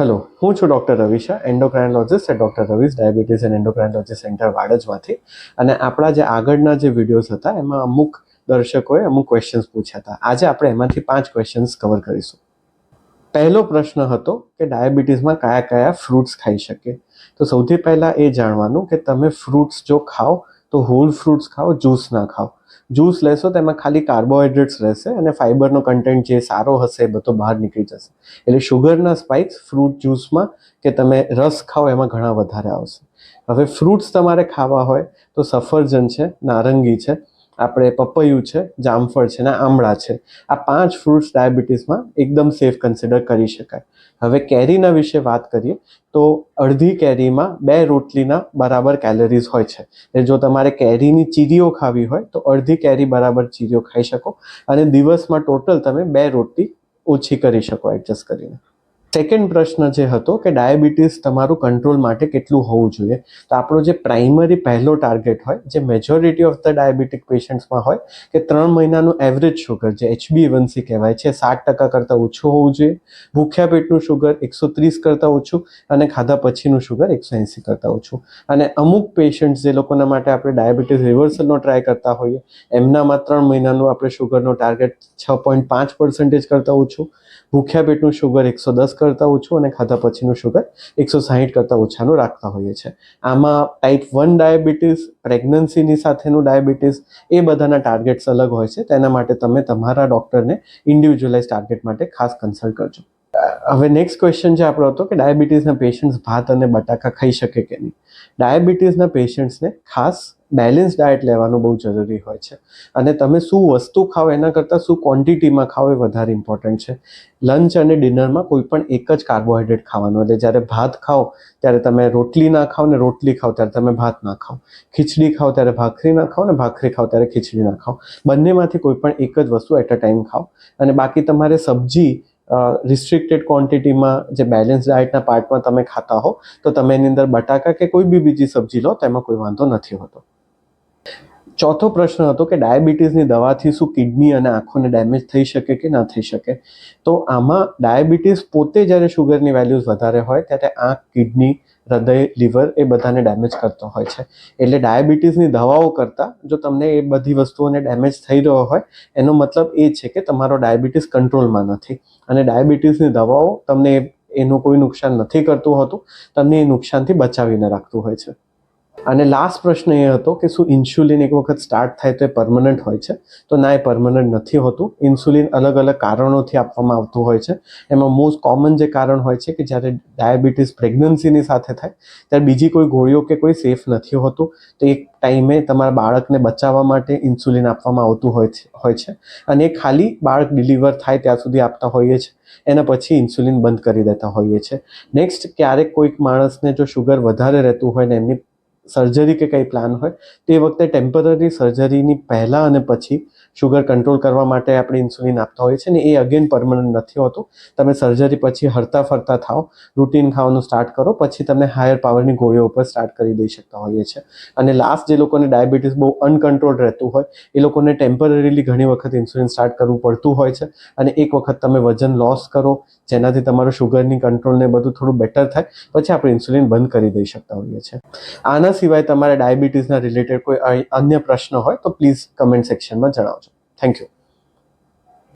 Hello હું છું doctor Ravisha endocrinologist at doctor Ravis diabetes and endocrinology centre વાડજમાંથી. અને આપણા જે આગળના જે વિડીયોઝ હતા, એમાં અમુક દર્શકોએ અમુક ક્વેશ્ચન્સ પૂછ્યા હતા. આજે આપણે એમાંથી પાંચ ક્વેશ્ચન્સ કવર કરીશું. પહેલો પ્રશ્ન હતો કે ડાયાબિટીસમાં કયા કયા ફ્રૂટ્સ ખાઈ શકીએ તો સૌથી પહેલાં એ જાણવાનું કે તમે ફ્રૂટ્સ જો ખાઓ તો હોલ ફ્રૂટ્સ ખાઓ જ્યુસ ના ખાઓ. જ્યુસ લેશો તો એમાં ખાલી કાર્બોહાઈડ્રેટ્સ રહેશે અને ફાઇબરનો કન્ટેન્ટ જે સારો હશે એ બધો બહાર નીકળી જશે. એટલે શુગરના સ્પાઇક્સ ફ્રૂટ જ્યુસમાં કે તમે રસ ખાઓ એમાં ઘણા વધારે આવશે. હવે ફ્રૂટ્સ તમારે ખાવા હોય તો સફરજન છે, નારંગી છે આપણે પપૈયું છે, જામફળ છે ને આમળા છે, આ પાંચ ફ્રૂટ્સ ડાયાબિટીસમાં એકદમ સેફ કન્સિડર કરી શકાય. હવે કેરીના વિશે વાત કરીએ, તો અડધી કેરીમાં બે રોટલીના બરાબર કેલરીઝ હોય છે. એટલે જો તમારે કેરીની ચીરીઓ ખાવી હોય, તો અડધી કેરી બરાબર ચીરીઓ ખાઈ શકો અને દિવસમાં ટોટલ તમે બે રોટલી ઓછી કરી શકો એડજસ્ટ કરીને. સેકન્ડ પ્રશ્ન જે હતો કે ડાયાબિટીસ તમારું કંટ્રોલ માટે કેટલું હોવું જોઈએ? તો આપણો જે પ્રાઇમરી પહેલો ટાર્ગેટ હોય, જે મેજોરિટી ઓફ ધ ડાયાબિટીક પેશન્ટ્સમાં હોય, કે ત્રણ મહિનાનું એવરેજ શુગર જે એચબીવનસી કહેવાય છે, સાત ટકા કરતાં ઓછું હોવું જોઈએ. ભૂખ્યા પેટનું શુગર એકસો ત્રીસ કરતાં ઓછું અને ખાધા પછીનું શુગર એકસો એંસી કરતાં ઓછું. અને અમુક પેશન્ટ્સ જે લોકોના માટે આપણે ડાયાબિટીસ રિવર્સલનો ટ્રાય કરતા હોઈએ, એમનામાં ત્રણ મહિનાનું આપણે શુગરનો ટાર્ગેટ છ પોઈન્ટ પાંચ પર્સન્ટેજ કરતાં ઓછું. ભૂખ્યા પેટનું શુગર એકસો દસ કરતાં ઓછું અને ખાધા પછીનું શુગર એકસો સાહીઠ કરતાં ઓછાનું રાખતા હોઈએ છીએ. આમાં ટાઈપ વન ડાયાબિટીસ પ્રેગ્નન્સીની સાથેનું ડાયાબિટીસ એ બધાના ટાર્ગેટ્સ અલગ હોય છે. તેના માટે તમે તમારા ડૉક્ટરને ઇન્ડિવિજ્યુઅલાઇઝ ટાર્ગેટ માટે ખાસ કન્સલ્ટ કરજો. હવે નેક્સ્ટ ક્વેશ્ચન જે આપણો હતો કે ડાયાબિટીસના પેશન્ટ્સ ભાત અને બટાકા ખાઈ શકે કે નહીં? ડાયાબિટીસના પેશન્ટ્સને ખાસ બેલેન્સ ડાયટ લેવાનું બહુ જરૂરી હોય છે. અને તમે શું વસ્તુ ખાઓ એના કરતાં શું ક્વોન્ટિટીમાં ખાઓ એ વધારે ઇમ્પોર્ટન્ટ છે. લંચ અને ડિનરમાં કોઈ પણ એક જ કાર્બોહાઈડ્રેટ ખાવાનું. એટલે જ્યારે ભાત ખાઓ, ત્યારે તમે રોટલી ના ખાઓ ને રોટલી ખાઓ, ત્યારે તમે ભાત ના ખાઓ. ખીચડી ખાઓ, ત્યારે ભાખરી ના ખાઓ ને ભાખરી ખાઓ, ત્યારે ખીચડી ના ખાઓ. બંનેમાંથી કોઈ પણ એક જ વસ્તુ એટ અ ટાઈમ ખાઓ. અને બાકી તમારે સબ્જી રિસ્ટ્રિક્ટેડ ક્વોન્ટિટીમાં જે બેલેન્સ ડાયટના પાર્ટમાં તમે ખાતા હો, તો તમે એની અંદર બટાકા કે કોઈ બી બીજી સબ્જી લો, તેમાં કોઈ વાંધો નથી હોતો. ચોથો પ્રશ્ન હતો કે ડાયાબિટીસની દવાથી શું કિડની અને આંખોને ડેમેજ થઈ શકે કે ના થઈ શકે? તો આમાં ડાયાબિટીસ પોતે જ્યારે શુગરની વેલ્યુઝ વધારે હોય, ત્યારે આંખ, કિડની હૃદય, લીવર એ બધાને ડેમેજ કરતો હોય છે. એટલે ડાયાબિટીસની દવાઓ કરતાં જો તમને એ બધી વસ્તુઓને ડેમેજ થઈ રહ્યો હોય, એનો મતલબ એ છે કે તમારો ડાયાબિટીસ કંટ્રોલમાં નથી. અને ડાયાબિટીસની દવાઓ તમને એનું કોઈ નુકસાન નથી કરતું હોતું, તમને એ નુકસાનથી બચાવીને રાખતું હોય છે. અને લાસ્ટ પ્રશ્ન એ હતો કે શું ઇન્સ્યુલિન એક વખત સ્ટાર્ટ થાય તો એ પરમનન્ટ હોય છે? તો ના, એ પરમનન્ટ નથી હોતું. ઇન્સ્યુલિન અલગ અલગ કારણોથી આપવામાં આવતું હોય છે. એમાં મોસ્ટ કોમન જે કારણ હોય છે કે જ્યારે ડાયાબિટીસ પ્રેગ્નન્સીની સાથે થાય, ત્યારે બીજી કોઈ ગોળીઓ કે કોઈ સેફ નથી હોતું, તો એક ટાઈમે તમારા બાળકને બચાવવા માટે ઇન્સ્યુલિન આપવામાં આવતું હોય છે હોય છે. અને એ ખાલી બાળક ડિલિવર થાય ત્યાં સુધી આપતા હોઈએ છીએ એના પછી ઇન્સ્યુલિન બંધ કરી દેતા હોઈએ છીએ નેક્સ્ટ ક્યારેક કોઈક માણસને જો શુગર વધારે રહેતું હોય ને એમની સર્જરી કે કંઈ પ્લાન હોય, તે વખતે ટેમ્પરરી સર્જરીની પહેલાં અને પછી શુગર કંટ્રોલ કરવા માટે આપણે ઇન્સ્યુલિન આપતા હોઈએ છીએ ને એ અગેન પરમનન્ટ નથી હોતું. તમે સર્જરી પછી હરતા ફરતા થાઓ રૂટીન ખાવાનું સ્ટાર્ટ કરો, પછી તમને હાયર પાવરની ગોળીઓ ઉપર સ્ટાર્ટ કરી દઈ શકતા હોઈએ છીએ. અને લાસ્ટ જે લોકોને ડાયાબિટીસ બહુ અનકન્ટ્રોલ રહેતું હોય, એ લોકોને ટેમ્પરરીલી ઘણી વખત ઇન્સ્યુલિન સ્ટાર્ટ કરવું પડતું હોય છે. અને એક વખત તમે વજન લોસ કરો, જેનાથી તમારું શુગરની કંટ્રોલને બધું થોડું બેટર થાય, પછી આપણે ઇન્સ્યુલિન બંધ કરી દઈ શકતા હોઈએ છીએ. આના સિવાય તમારે ડાયાબિટીસના રિલેટેડ કોઈ અન્ય પ્રશ્ન હોય તો પ્લીઝ કમેન્ટ સેક્શનમાં જણાવજો. Thank you